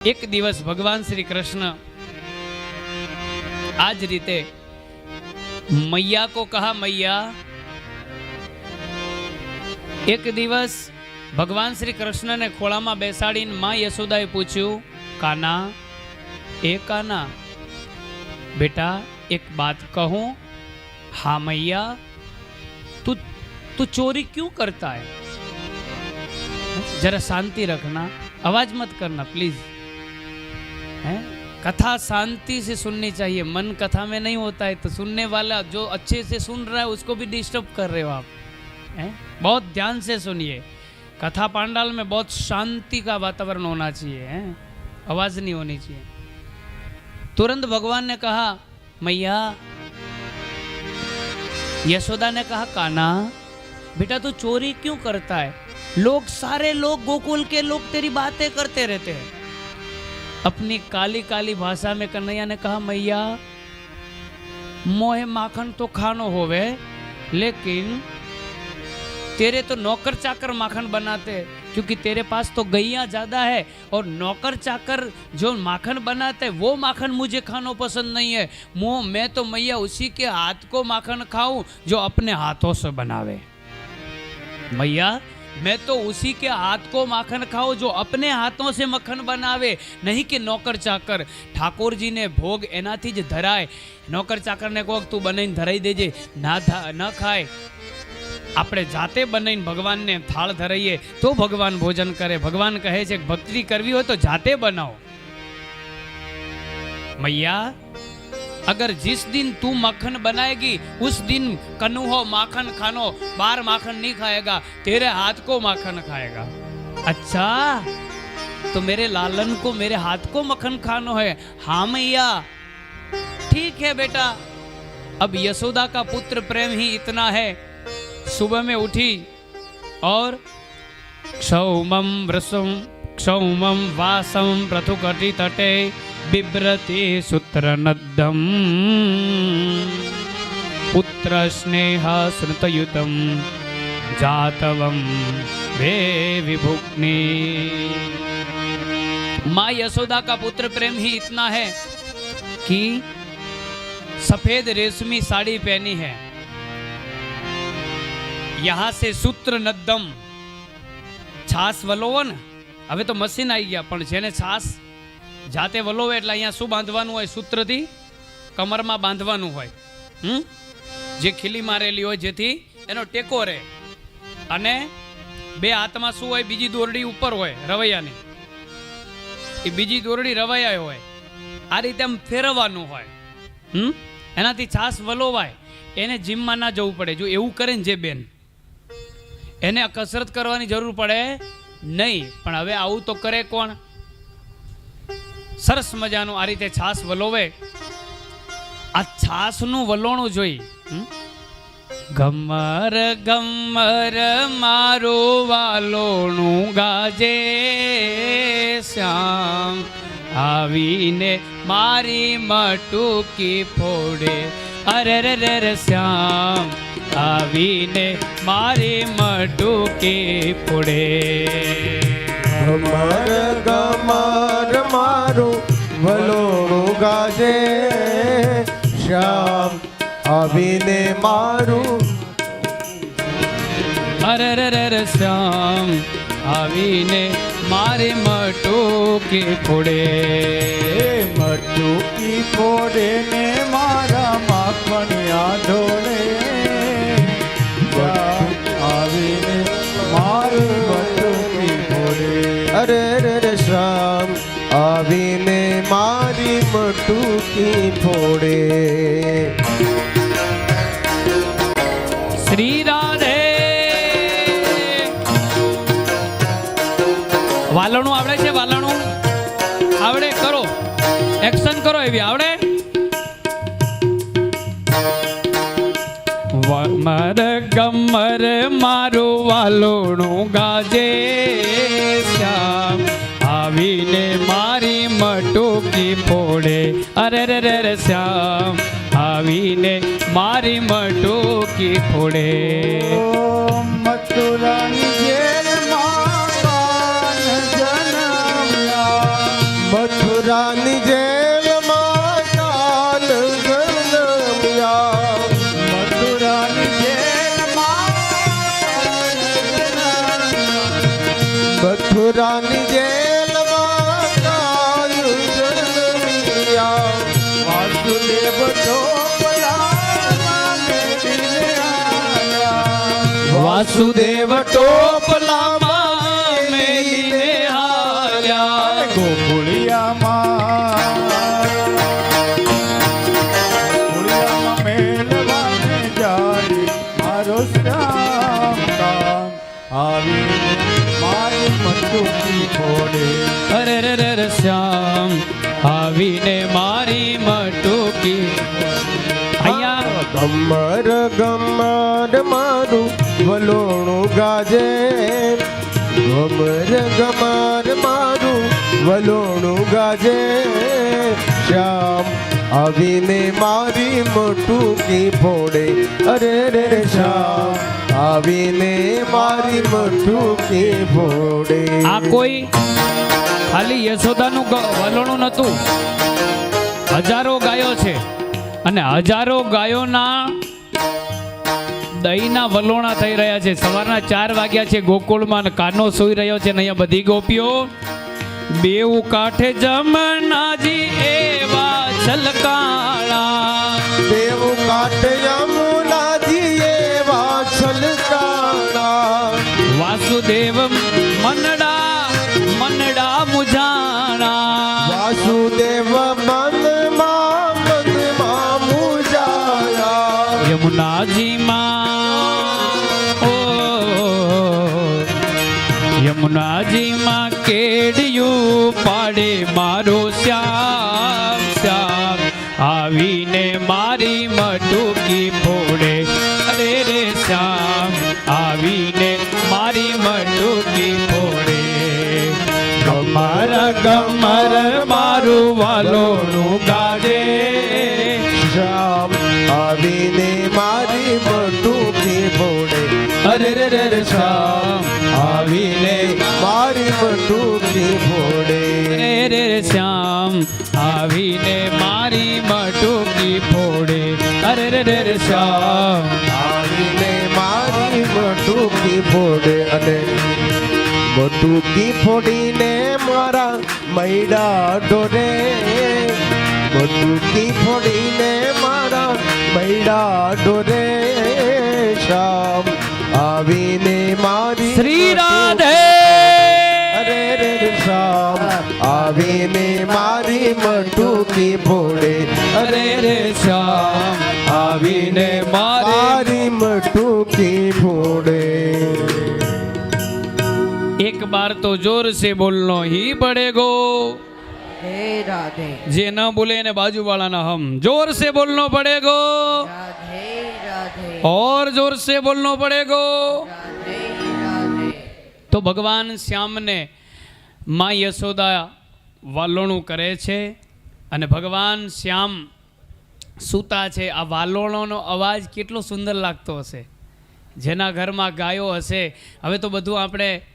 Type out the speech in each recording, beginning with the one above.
એક દિવસ ભગવાન શ્રી કૃષ્ણ આ જ રીતે મૈયા કો કહા મૈયા? એક દિવસ ભગવાન શ્રી કૃષ્ણને ખોળામાં બેસાડીને માં યશોદાએ પૂછ્યું, કાના? એ કાના? બેટા, એક વાત કહું. હા મૈયા, તું તું ચોરી ક્યું કરતા હે? જરા શાંતિ રખના અવાજ મત કરના પ્લીઝ है? कथा शांति से सुननी चाहिए। मन कथा में नहीं होता है तो सुनने वाला जो अच्छे से सुन रहा है, उसको भी डिस्टर्ब कर रहे हो आप। हैं? बहुत ध्यान से सुनिए। कथा पांडाल में बहुत शांति का वातावरण होना चाहिए, हैं? आवाज़ नहीं होनी चाहिए। तुरंत भगवान ने कहा, मैया, यशोदा ने कहा काना बेटा तू चोरी क्यों करता है? लोग, सारे लोग, गोकुल के लोग तेरी बातें करते रहते हैं। अपनी काली काली भाषा में कन्हैया ने कहा, मैया, मोहे माखन तो खानो होवे, लेकिन तेरे तो नौकर चाकर माखन बनाते, क्योंकि तेरे पास तो गैया ज़्यादा है, और नौकर चाकर जो माखन बनाते, वो माखन मुझे खाना पसंद नहीं है। मुँह, मैं तो मैया उसी के हाथ को माखन खाऊं, जो अपने हाथों से बनावे। मैया मैं तो उसी के हाथ को माखन खाऊं जो अपने हाथों से मक्खन बनावे नहीं कि नौकर ચાકર ઠાકોરજીને ભોગ એનાથી જ ધરાય નોકર ચાકરને કહો કે તું બનાવીને ધરાઈ દેજે ના થા- ન ખાય આપણે જાતે બનાવીને ભગવાનને થાળ ધરાઈએ તો ભગવાન ભોજન કરે ભગવાન કહે છે કે ભક્તિ કરવી હોય તો જાતે બનાવો मैया अगर जिस दिन तू मक्खन बनाएगी, उस दिन कन्हो माखन खानो। बार माखन नहीं खाएगा, तेरे हाथ को माखन खाएगा। अच्छा तो मेरे लालन को, मेरे हाथ को मक्खन खानो है। हाँ मैया। ठीक है बेटा। अब यशोदा का पुत्र प्रेम ही इतना है। सुबह में उठी और क्षौमम वृषम क्षौमम वासम पृथुकटि तटे बिभ्रति सूत्रनद्धम पुत्र स्नेह स्मृतयुतम जातवम वे विभुग्नि माँ यशोदा का पुत्र प्रेम ही इतना है कि सफेद रेशमी साड़ी पहनी है यहाँ से सूत्र नद्दम છાસ વલોવો ને હવે તો મશીન આવી ગયા પણ જેને છાસ જાતે વલોવે એટલે અહીંયા શું બાંધવાનું હોય? સૂત્રથી? કમરમાં બાંધવાનું હોય. હમ? જે ખીલી મારેલી હોય જેથી એનો ટેકો રહે. અને બે હાથમાં શું હોય? બીજી દોરડી ઉપર હોય, રવૈયાની. એ બીજી દોરડી રવૈયા હોય. આ રીતે આમ ફેરવવાનું હોય. હમ? એનાથી છાસ વલોવાય. એને જીમમાં ના જવું પડે. જો એવું કરે ને જે બેન, એને કસરત કરવાની જરૂર પડે નહીં. પણ હવે આવું તો કરે કોણ? સરસ મજાનું આ રીતે છાસ વલોવે. આ છાસનું વલોણું જોઈ? ગમર ગમર મારું વાલોણું ગાજે શ્યામ. આવીને મારી મટુકી ફોડે. અરે રે શ્યામ. આવીને મારી મટુકી ફોડે. ગમર વલોણું શ્યામ આવીને મારું. અરે રે રે શ્યામ આવીને મારે મટુકી ફોડે મટુકી ફોડે શ્રી રાધે વાલણું આવડે છે, વાલણું? આવડે, કરો. એક્શન કરો એવી, આવડે? મર ગમર મારું વાલોણું ગાજે શ્યામ. આવીને મટુકી ફોડે અરે રે રે રે શ્યામ આવીને મારી મટુકી ફોડે. મથુરાની જેલમાં વાસુદેવ ટોપલામાં મેલીને હાલ્યા ગોકુળિયામાં ગોકુળિયામાં મેલવાને જાય મારો મટુકી ફોડે અરે રે રે રે શ્યામ આવીને મારી મટુકી. અહીંયા ગમર ગમર મારું વલોણું ગાજે. ગમર ગમાર મારું વલોણું ગાજે. શ્યામ આવીને મારી મટુકી ફોડે. અરે, રે શ્યામ આવીને મારી મટુકી ફોડે. આ કોઈ ખાલી યશોદાનું વલણું નહોતું. હજારો ગાયો છે. અને હજારો ગાયોના દહીંના વલોણા થઈ રહ્યા છે. સવારના ચાર વાગ્યા છે. ગોકુળમાં અને કાનો સૂઈ રહ્યો છે અને અહીંયા બધી ગોપીઓ. બેઉ કાંઠે જમનાજી એવા છલકાળા બેઉ કાટે યમુનાજી એવા છલકાળા વાસુદેવ મનડા મનડા મુજાણા. વાસુદેવ મનમાં મનમાં મુજાણા. યમુનાજીમાં યમુનાજીમાં કેડિયું પાડે મારો શ્યામ શ્યામ. આવીને મારી મટુકી ફોડે. અરે રે શ્યામ, આવીને મારી મટુકી ફોડે. ગમર ગમર મારું વાલોનું ગાડે. શ્યામ, આવીને મારી મટુકી ફોડે. અરે રે રે, શ્યામ, આવીને મારી મટુકી ફોડે રે શ્યામ આવીને મારી મટુકી ફોડે. અરે રે રે શ્યામ. આવીને મારી મટુકી ફોડે અને મટુકી ફોડીને મારા મૈડા ડોરે મટુકી ફોડીને મારા મૈડા ડોરે શ્યામ આવીને મારી શ્રી રાધે श्याम आवे ने मारी मटू की भोड़े अरे रे श्याम। आवे ने मारी मटू की भोड़े एक बार तो ज़ोर से बोलनो ही पड़ेगो। राधे। जे ना बोले ने बाजू वाला ना हम। ज़ोर से बोलनो पड़ेगो। राधे राधे। और ज़ोर से बोलनो पड़ेगो। राधे, राधे। तो भगवान श्याम ने મા યશોદા વાલોણું કરે છે અને ભગવાન શ્યામ સૂતા છે. આ વાલોણોનો અવાજ કેટલો સુંદર લાગતો હશે. જેના ઘરમાં ગાયો હશે. હવે તો બધું આપણે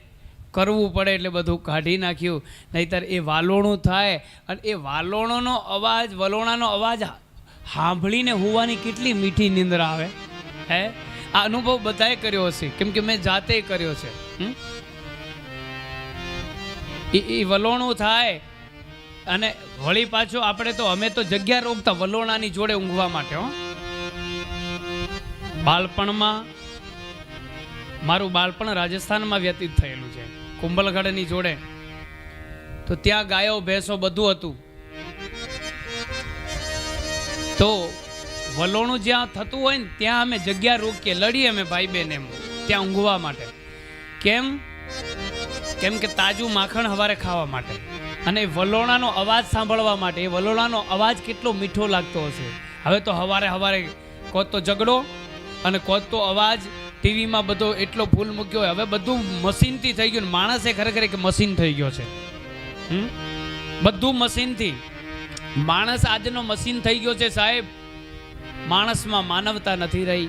કરવું પડે એટલે બધું કાઢી નાખ્યું. નહીતર એ વાલોણું થાય અને એ વાલોણોનો અવાજ, વલોણાનો અવાજ સાંભળીને હોવાની કેટલી મીઠી નિંદ્રા આવે. હે? આ અનુભવ બધાએ કર્યો હશે. કેમ કે મેં જાતે કર્યો છે? એ વલોણું થાય. અને વળી પાછું આપણે તો અમે તો જગ્યા રોકતા વલોણાની જોડે ઊંઘવા માટે બાળપણમાં મારું બાળપણ રાજસ્થાનમાં વ્યતીત થયેલું છે, કુંભલગઢની જોડે. તો ત્યાં ગાયો, ભેંસો બધું હતું. તો વલોણું જ્યાં થતું હોય ને ત્યાં અમે જગ્યા રોકીએ, લડીએ અમે ભાઈ બહેન એમ ત્યાં ઊંઘવા માટે. કેમ? કેમ કે તાજું માખણ હવારે ખાવા માટે. અને એ વલોણાનો અવાજ સાંભળવા માટે. એ વલોણાનો અવાજ કેટલો મીઠો લાગતો હશે. હવે તો હવારે હવારે કોત તો ઝઘડો અને કોત તો અવાજ. ટીવીમાં બધો એટલો ભૂલ મૂક્યો હોય. હવે બધું મશીનથી થઈ ગયું માણસે ખરેખર એક મશીન થઈ ગયો છે? બધું મશીનથી. માણસ આજનો મશીન થઈ ગયો છે સાહેબ. માણસમાં માનવતા નથી રહી.